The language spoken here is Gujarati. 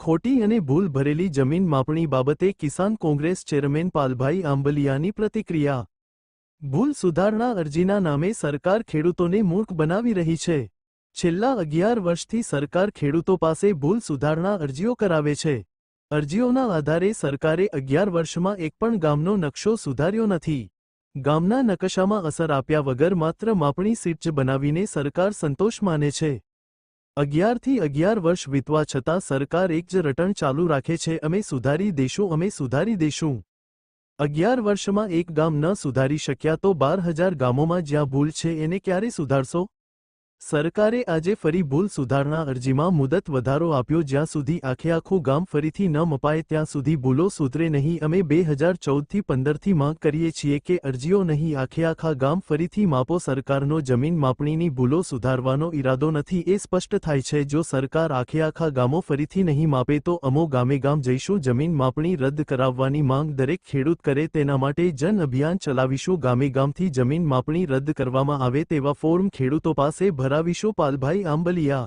ખોટી અને ભૂલ ભરેલી જમીન માપણી બાબતે કિસાન કોંગ્રેસ ચેરમેન પાલભાઈ આંબલિયાની પ્રતિક્રિયા. ભૂલ સુધારણા અરજીના નામે સરકાર ખેડૂતોને મૂર્ખ બનાવી રહી છે. છેલ્લા અગિયાર વર્ષથી સરકાર ખેડૂતો પાસે ભૂલ સુધારણા અરજીઓ કરાવે છે. અરજીઓના આધારે સરકારે અગિયાર વર્ષમાં એક પણ ગામનો નકશો સુધાર્યો નથી. ગામના નકશામાં અસર આપ્યા વગર માત્ર માપણી સીટ જ બનાવીને સરકાર સંતોષ માને છે. અગિયારથી અગિયાર વર્ષ વીતવા છતાં સરકાર એક જ રટણ ચાલુ રાખે છે, અમે સુધારી દેશું, અમે સુધારી દેશું. અગિયાર વર્ષમાં એક ગામ ન સુધારી શક્યા તો બાર હજાર ગામોમાં જ્યાં ભૂલ છે એને ક્યારે સુધારશો? સરકારે આજે ફરી ભૂલ સુધારણા અરજીમાં મુદત વધારો આપ્યો જ્યાં સુધી આખે આખું ગામ ફરીથી ન મપાય ત્યાં સુધી ભૂલો સુધરે નહીં. અમે બે હજાર ચૌદથી પંદરથી માંગ કરીએ છીએ કે અરજીઓ નહીં, આખે આખા ગામ ફરીથી માપો. સરકારનો જમીન માપણીની ભૂલો સુધારવાનો ઈરાદો નથી. એ સ્પષ્ટ થાય છે, જો સરકાર આખે આખા ગામો ફરીથી નહીં માપે તો અમો ગામે ગામ જઈશું. જમીન માપણી રદ કરાવવાની માંગ દરેક ખેડૂત કરે તેના માટે જન અભિયાન ચલાવીશું. ગામે ગામથી જમીન માપણી રદ કરવામાં આવે તેવા ફોર્મ ખેડૂતો પાસે ભરાવીશું પાલભાઈ આંબલિયા.